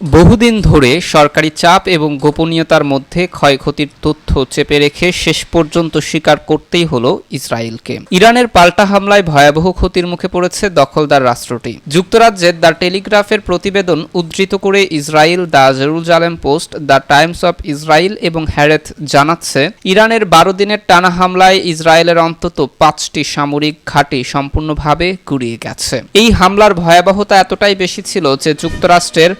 বহুদিন ধরে সরকারি চাপ এবং গোপনীয়তার মধ্যে ক্ষয়ক্ষতির তথ্য চেপে রেখে শেষ পর্যন্ত স্বীকার করতেই হলো ইসরায়েলকে। ইরানের পাল্টা হামলায় ভয়াবহ ক্ষতির মুখে পড়েছে দখলদার রাষ্ট্রটি। যুক্তরাজ্যের দ্য টেলিগ্রাফের প্রতিবেদন উদ্ধৃত করে Israel the Jerusalem Post, the Times of Israel এবং হ্যারেথ জানাচ্ছে, ইরানের বারো দিনের টানা হামলায় ইসরায়েলের অন্তত পাঁচটি সামরিক ঘাঁটি সম্পূর্ণভাবে গুড়িয়ে গেছে। এই হামলার ভয়াবহতা এতটাই বেশি ছিল যে যুক্তরাষ্ট্রের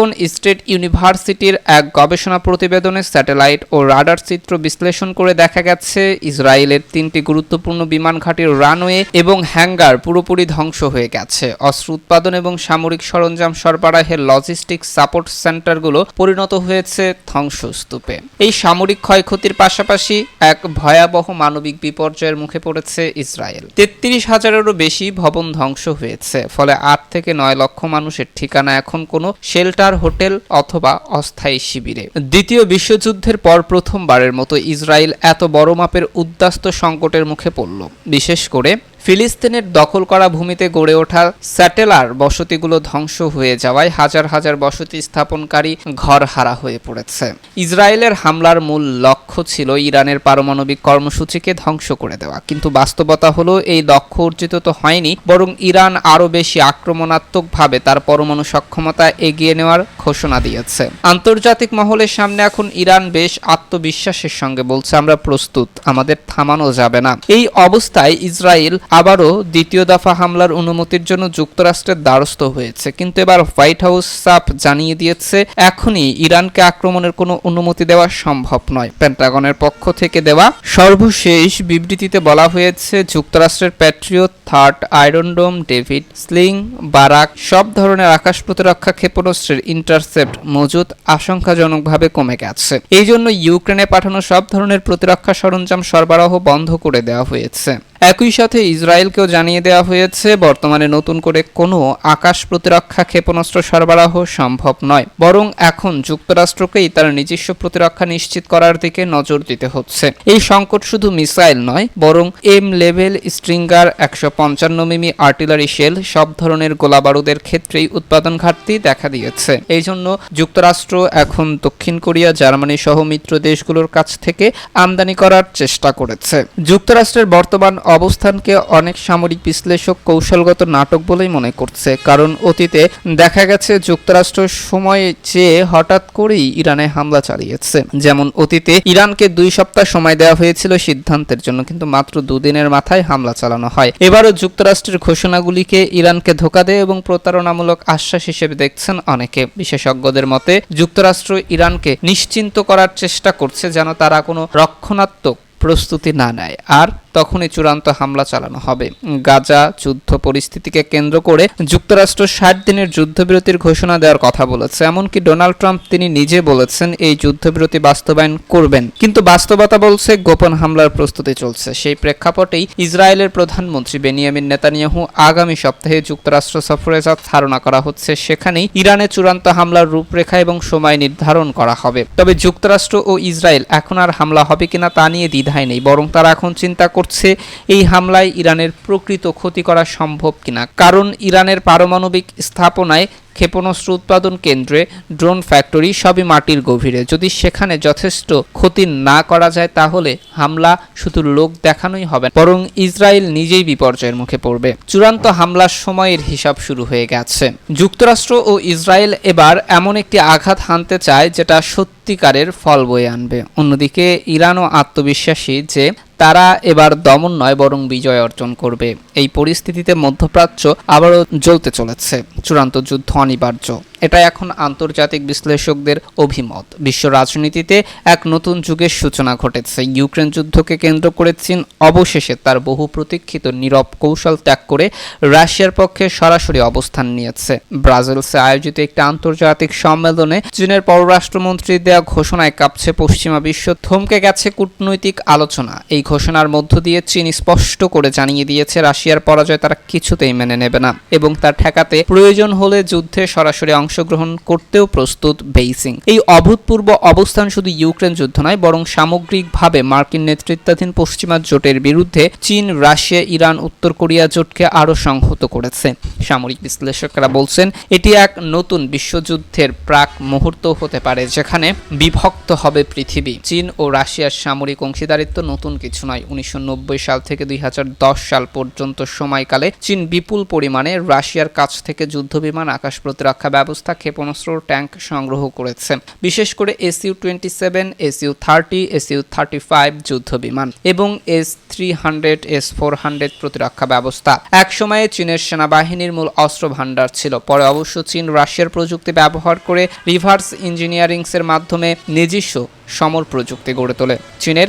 অরেগন স্টেট ইউনিভার্সিটির এক গবেষণা প্রতিবেদনে স্যাটেলাইট ও রাডার চিত্র বিশ্লেষণ করে দেখা গেছে, ইসরায়েলের তিনটি গুরুত্বপূর্ণ বিমান ঘাঁটির রানওয়ে এবং হ্যাঙ্গার পুরোপুরি ধ্বংস হয়ে গেছে। অস্ত্র উৎপাদন এবং সামরিক সরঞ্জাম সরবরাহের লজিস্টিক সাপোর্ট সেন্টারগুলো পরিণত হয়েছে ধ্বংসস্তূপে। এই সামরিক ক্ষয়ক্ষতির পাশাপাশি এক ভয়াবহ মানবিক বিপর্যয়ের মুখে পড়েছে ইসরায়েল। তেত্রিশ হাজারেরও বেশি ভবন ধ্বংস হয়েছে, ফলে আট থেকে নয় লক্ষ মানুষের ঠিকানা এখন কোনো শেল্টার হোটেল অথবা অস্থায়ী শিবিরে। দ্বিতীয় বিশ্বযুদ্ধের পর প্রথমবারের মতো ইসরায়েল এত বড় মাপের উদ্বাস্ত সংকটের মুখে পড়ল। বিশেষ করে ফিলিস্তিনের দখল করা ভূমিতে গড়ে ওঠা স্যাটেলার বসতিগুলো ধ্বংস হয়ে যাওয়ায় হাজার হাজার বসতি স্থাপনকারী ঘর হারা হয়ে পড়েছে। ইসরায়েলের হামলার মূল লক্ষ্য ছিল ইরানের পারমাণবিক কর্মসূচিকে ধ্বংস করে দেওয়া। কিন্তু বাস্তবতা হলো, এই লক্ষ্য অর্জিত তো হয়নি, বরং ইরান আরও বেশি আক্রমণাত্মকভাবে তার পরমাণু সক্ষমতা এগিয়ে নেওয়ার ঘোষণা দিয়েছে। আন্তর্জাতিক মহলের সামনে এখন ইরান বেশ আত্মবিশ্বাসের সঙ্গে বলছে, আমরা প্রস্তুত, আমাদের থামানো যাবে না। এই অবস্থায় ইসরায়েল আবারও দ্বিতীয় দফা হামলার অনুমতির জন্য যুক্তরাষ্ট্রের দ্বারস্থ হয়েছে, কিন্তু এবার হোয়াইট হাউস সাফ জানিয়ে দিয়েছে, এখনই ইরানকে আক্রমণের কোনো অনুমতি দেওয়া সম্ভব নয়। পেন্টাগনের পক্ষ থেকে দেওয়া সর্বশেষ বিবৃতিতে বলা হয়েছে, যুক্তরাষ্ট্রের Patriot, THAAD Iron Dome David Sling, Barak, সব ধরনের আকাশ প্রতিরক্ষা ক্ষেপণাস্ত্রের ইন্টারসেপ্ট মজুদ আশঙ্কাজনকভাবে কমে গেছে। এই জন্য ইউক্রেনে পাঠানো সব ধরনের প্রতিরক্ষা সরঞ্জাম সরবরাহ বন্ধ করে দেওয়া হয়েছে। একই সাথে ইসরায়েলকেও জানিয়ে দেওয়া হয়েছে, বর্তমানে নতুন করে কোনো আকাশ প্রতিরক্ষা ক্ষেপণাস্ত্র সরবরাহ সম্ভব নয়। বরং এখন যুক্তরাষ্ট্রকেই তার নিজস্ব প্রতিরক্ষা নিশ্চিত করার দিকে নজর দিতে হচ্ছে। এই সংকট শুধু মিসাইল নয়, বরং এম লেভেল, স্ট্রিঙ্গার, একশো পঞ্চান্ন মিমি আর্টিলারি শেল, সব ধরনের গোলাবারুদের ক্ষেত্রেই উৎপাদন ঘাটতি দেখা দিয়েছে। এই জন্য যুক্তরাষ্ট্র এখন দক্ষিণ কোরিয়া, জার্মানি সহ মিত্র দেশগুলোর কাছ থেকে আমদানি করার চেষ্টা করেছে। যুক্তরাষ্ট্রের বর্তমান অবস্থানকে অনেক সামরিক বিশ্লেষক কৌশলগত নাটক বলেই মনে করছে। কারণ অতীতে দেখা গেছে যুক্তরাষ্ট্র সময়ে চেয়ে হঠাৎ করেই ইরানে হামলা চালিয়েছে। যেমন অতীতে ইরানকে দুই সপ্তাহ সময় দেওয়া হয়েছিল সিদ্ধান্তের জন্য, কিন্তু মাত্র দুদিনের মাথায় হামলা চালানো হয়। এবারও যুক্তরাষ্ট্রের ঘোষণাগুলিকে ইরানকে ধোকা দেয় এবং প্রতারণামূলক আশ্বাস হিসেবে দেখছেন অনেকে। বিশেষজ্ঞদের মতে, যুক্তরাষ্ট্র ইরানকে নিশ্চিন্ত করার চেষ্টা করছে যেন তারা কোনো রক্ষণাত্মক প্রস্তুতি না নেয়। আর তখনই চূড়ান্ত হামলা চালানো হবে। গাজা যুদ্ধ পরিস্থিতিকে কেন্দ্র করে যুক্তরাষ্ট্র ষাট দিনের যুদ্ধবিরতির ঘোষণা দেওয়ার কথা বলেছে। এমনকি ডোনাল্ড ট্রাম্প তিনি নিজে বলেছেন, এই যুদ্ধবিরতি বাস্তবায়ন করবেন। কিন্তু বাস্তবতা বলছে, গোপন হামলার প্রস্তুতি চলছে। সেই প্রেক্ষাপটেই ইসরায়েলের প্রধানমন্ত্রী বেনিয়ামিন নেতানিয়াহু আগামী সপ্তাহে যুক্তরাষ্ট্র সফরে যাওয়ার ধারণা করা হচ্ছে, সেখানেই ইরানে চূড়ান্ত হামলার রূপরেখা এবং সময় নির্ধারণ করা হবে। তবে যুক্তরাষ্ট্র ও ইসরায়েল এখন আর হামলা হবে কিনা তা নিয়ে দ্বিধায় নেই, বরং তারা এখন চিন্তা করছে এই হামলায় ইরানের প্রকৃত ক্ষতি করা সম্ভব কিনা? কারণ ইরানের পারমাণবিক স্থাপনায় ক্ষেপণাস্ত্র উৎপাদন কেন্দ্রে ড্রোন ফ্যাক্টরি সবই মাটির গভীরে। যদি সেখানে যথেষ্ট ক্ষতি না করা যায়, তাহলে হামলা শুধু লোক দেখানোই হবে বরং ইসরায়েল নিজেই বিপর্যয়ের মুখে পড়বে। চূড়ান্ত হামলার সময়ের হিসাব শুরু হয়ে গেছে। যুক্তরাষ্ট্র ও ইসরায়েল এবার এমন একটি আঘাত হানতে চায়, যেটা সত্যিকারের ফল বয়ে আনবে। অন্যদিকে ইরানও আত্মবিশ্বাসী যে তারা এবার দমন নয়, বরং বিজয় অর্জন করবে। এই পরিস্থিতিতে মধ্যপ্রাচ্য আবারও জ্বলতে চলেছে। চূড়ান্ত যুদ্ধ অনিবার্য। এটা এখন আন্তর্জাতিক বিশ্লেষকদের অভিমত। বিশ্ব রাজনীতিতে এক নতুন যুগের সূচনা ঘটেছে। ইউক্রেন যুদ্ধকে কেন্দ্র করে চীন অবশেষে তার বহু প্রতীক্ষিত নীরব কৌশল ত্যাগ করে রাশিয়ার পক্ষে সরাসরি অবস্থান নিয়েছে। ব্রাজিলসে আয়োজিত একটি আন্তর্জাতিক সম্মেলনে চীনের পররাষ্ট্রমন্ত্রী দেয়া ঘোষণায় কাঁপছে পশ্চিমা বিশ্ব। থমকে গেছে কূটনৈতিক আলোচনা। এই ঘোষণার মধ্য দিয়ে চীন স্পষ্ট করে জানিয়ে দিয়েছে, রাশিয়ার পরাজয় তারা কিছুতেই মেনে নেবে না এবং তা ঠেকাতে প্রয়োজন হলে যুদ্ধে সরাসরি অংশ অংশগ্রহণ করতেও প্রস্তুত বেইজিং। এই অভূতপূর্ব অবস্থান শুধু ইউক্রেন যুদ্ধ নয়, বরং সামগ্রিকভাবে মার্কিন নেতৃত্বাধীন পশ্চিমা জোটের বিরুদ্ধে চীন, রাশিয়া, ইরান, উত্তর কোরিয়া জোটকে আরও সংহত করেছে। সামরিক বিশ্লেষকরা বলছেন, এটি এক নতুন বিশ্বযুদ্ধের প্রাক মুহূর্ত হতে পারে, যেখানে বিভক্ত হবে পৃথিবী। চীন ও রাশিয়ার সামরিক অংশীদারিত্ব নতুন কিছু নয়। উনিশশো সাল থেকে দুই হাজার দশ সাল পর্যন্ত সময়কালে চীন বিপুল পরিমাণে রাশিয়ার কাছ থেকে যুদ্ধবিমান, আকাশ প্রতিরক্ষা ব্যবস্থা ক্ষেপণাস্ত্র ও ট্যাঙ্ক সংগ্রহ করেছে। বিশেষ করে SU twenty seven SU thirty SU thirty five যুদ্ধ বিমান এবং S three hundred S four hundred প্রতিরক্ষা ব্যবস্থা। একসময়ে চীনের সেনাবাহিনীর মূল অস্ত্র ভাণ্ডার ছিল। পরে অবশ্য চীন রাশিয়ার প্রযুক্তি ব্যবহার করে রিভার্স ইঞ্জিনিয়ারিংসের মাধ্যমে নিজস্ব সমর প্রযুক্তি গড়ে তোলে। চীনের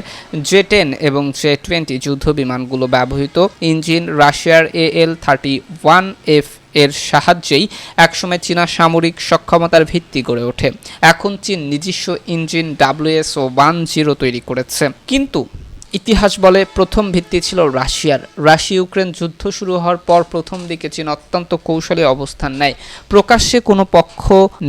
জে টেন এবং জে টোয়েন্টি যুদ্ধ বিমানগুলো ব্যবহৃত ইঞ্জিন রাশিয়ার A L thirty one F এর সাহায্যেই একসময় চীনা সামরিক সক্ষমতার ভিত্তি গড়ে ওঠে। এখন চীন নিজস্ব ইঞ্জিন ডাব্লিউএস ও ওয়ান জিরো তৈরি করেছে। কিন্তু ইতিহাস বলে প্রথম ভিত্তি ছিল রাশিয়ার। রাশিয়া ইউক্রেন যুদ্ধ শুরু হওয়ার পর প্রথম দিকে চীন অত্যন্ত কৌশলী অবস্থান নেয়। প্রকাশ্যে কোনো পক্ষ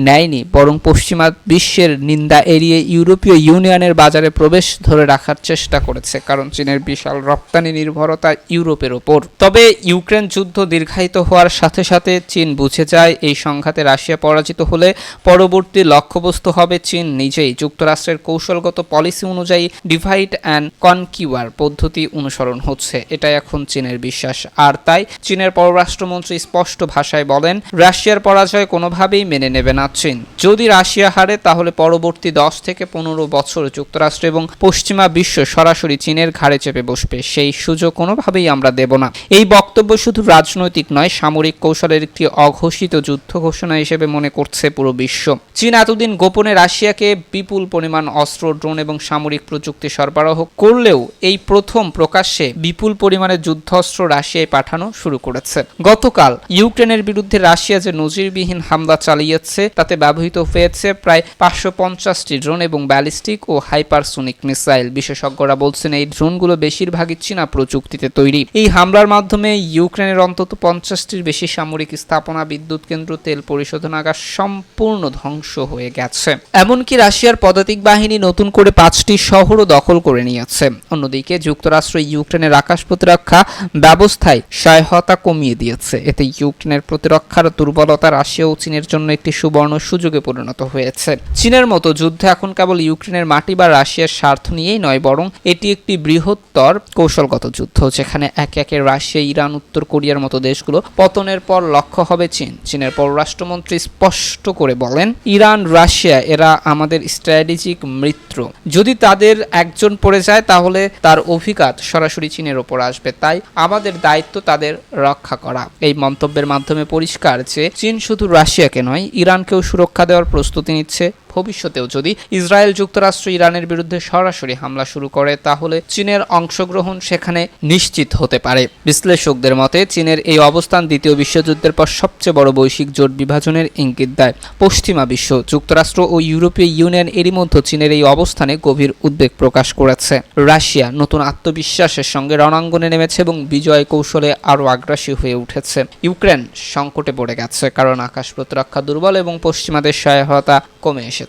নেয়নি, বরং পশ্চিমা বিশ্বের নিন্দা এড়িয়ে ইউরোপীয় ইউনিয়নের বাজারে প্রবেশ ধরে রাখার চেষ্টা করেছে, কারণ চীনের বিশাল রপ্তানি নির্ভরতা ইউরোপের ওপর। তবে ইউক্রেন যুদ্ধ দীর্ঘায়িত হওয়ার সাথে সাথে চীন বুঝে যায়, এই সংঘাতে রাশিয়া পরাজিত হলে পরবর্তী লক্ষ্যবস্তু হবে চীন নিজেই। যুক্তরাষ্ট্রের কৌশলগত পলিসি অনুযায়ী ডিভাইড অ্যান্ড কনকিউয়ার পদ্ধতি অনুসরণ হচ্ছে। এটাই এখন চীনের বিশ্বাস। আর তাই চীনের পররাষ্ট্রমন্ত্রী স্পষ্ট ভাষায় বলেন, রাশিয়ার পরাজয় কোনোভাবেই মেনে নেবে না চীন। যদি রাশিয়া হারে, তাহলে পরবর্তী দশ থেকে পনেরো বছর যুক্তরাষ্ট্র এবং পশ্চিমা বিশ্ব সরাসরি চীনের ঘাড়ে চেপে বসবে। সেই সুযোগ কোনোভাবেই আমরা দেব না। এই বক্তব্য শুধু রাজনৈতিক নয়, সামরিক কৌশলের একটি অঘোষিত যুদ্ধ ঘোষণা হিসেবে মনে করছে পুরো বিশ্ব। চীন এতদিন গোপনে রাশিয়াকে বিপুল পরিমাণ অস্ত্র, ড্রোন এবং সামরিক প্রযুক্তি সরবরাহ করলেও এই প্রথম প্রকাশ্যে বিপুল পরিমাণে যুদ্ধাস্ত্র রাশিয়ায় পাঠানো শুরু করেছে। গতকাল ইউক্রেনের বিরুদ্ধে রাশিয়া যে নজিরবিহীন হামলা চালিয়েছে, তাতে ব্যবহৃত হয়েছে প্রায় পাঁচশো পঞ্চাশটি ড্রোন এবং ব্যালিস্টিক ও হাইপারসোনিক মিসাইল। বিশেষজ্ঞরা বলছেন, এই ড্রোনগুলো বেশিরভাগই চীনা প্রযুক্তিতে তৈরি। এই হামলার মাধ্যমে ইউক্রেনের অন্তত পঞ্চাশটির বেশি সামরিক স্থাপনা, বিদ্যুৎ কেন্দ্র, তেল পরিশোধনাগার সম্পূর্ণ ধ্বংস হয়ে গেছে। এমনকি রাশিয়ার পদাতিক বাহিনী নতুন করে পাঁচটি শহরও দখল করে নিয়েছে। অন্যদিকে যুক্তরাষ্ট্র ইউক্রেনের আকাশ প্রতিরক্ষা ব্যবস্থায় সহায়তা কমিয়ে দিয়েছে। এতে ইউক্রেনের প্রতিরক্ষার দুর্বলতা রাশিয়া ও চীনের জন্য একটি সুবর্ণ সুযোগে পরিণত হয়েছে। চীনের মতো যুদ্ধ এখন কেবল ইউক্রেনের মাটি বা রাশিয়ার স্বার্থ নিয়েই নয়, বরং এটি একটি বৃহত্তর কৌশলগত যুদ্ধ, যেখানে একে একে রাশিয়া, ইরান, উত্তর কোরিয়ার মতো দেশগুলো পতনের পর লক্ষ্য হবে চীন। চীনের পররাষ্ট্রমন্ত্রী স্পষ্ট করে বলেন, ইরান, রাশিয়া, এরা আমাদের স্ট্র্যাটেজিক মিত্র। যদি তাদের একজন পড়ে যায়, তাহলে তার অভিঘাত সরাসরি চীনের ওপর আসবে। তাই আমাদের দায়িত্ব তাদের রক্ষা করা। এই মন্তব্যের মাধ্যমে পরিষ্কার যে চীন শুধু রাশিয়াকে নয়, ইরানকেও সুরক্ষা দেওয়ার প্রস্তুতি নিচ্ছে। ভবিষ্যতেও যদি ইসরায়েল যুক্তরাষ্ট্র ইরানের বিরুদ্ধে সরাসরি হামলা শুরু করে, তাহলে চীনের অংশগ্রহণ সেখানে নিশ্চিত হতে পারে। বিশ্লেষকদের মতে, চীনের এই অবস্থান দ্বিতীয় বিশ্বযুদ্ধের পর সবচেয়ে বড় বৈশ্বিক জোট বিভাজনের ইঙ্গিত দেয়। পশ্চিমা বিশ্ব, যুক্তরাষ্ট্র ও ইউরোপীয় ইউনিয়ন এরই মধ্যে চীনের এই অবস্থানে গভীর উদ্বেগ প্রকাশ করেছে। রাশিয়া নতুন আত্মবিশ্বাসের সঙ্গে রণাঙ্গনে নেমেছে এবং বিজয় কৌশলে আরও আগ্রাসী হয়ে উঠেছে। ইউক্রেন সংকটে পড়ে গেছে, কারণ আকাশ প্রতিরক্ষা দুর্বল এবং পশ্চিমাদের সহায়তা কমে এসেছে।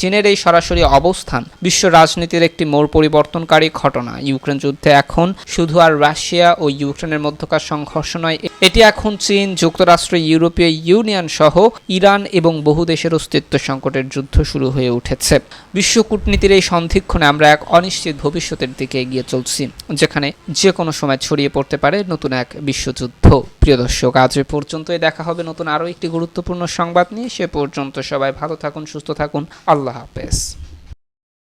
চীনের এই সরাসরি অবস্থান বিশ্ব রাজনীতির একটি মোড় পরিবর্তনকারী ঘটনা। ইউক্রেন যুদ্ধে এখন শুধু আর রাশিয়া ও ইউক্রেনের মধ্যকার সংঘর্ষ নয়, এটি এখন চীন, যুক্তরাষ্ট্র, ইউরোপীয় ইউনিয়ন সহ ইরান এবং বহু দেশের অস্তিত্ব সংকটের যুদ্ধ শুরু হয়ে উঠেছে। বিশ্ব কূটনীতির এই সন্ধিক্ষণে আমরা এক অনিশ্চিত ভবিষ্যতের দিকে এগিয়ে চলছি, যেখানে যে কোনো সময় ছড়িয়ে পড়তে পারে নতুন এক বিশ্বযুদ্ধ। প্রিয় দর্শক, আজ পর্যন্তই। দেখা হবে নতুন আরও একটি গুরুত্বপূর্ণ সংবাদ নিয়ে। সে পর্যন্ত সবাই ভালো থাকুন, সুস্থ থাকুন। আল্লাহ হাফেজ।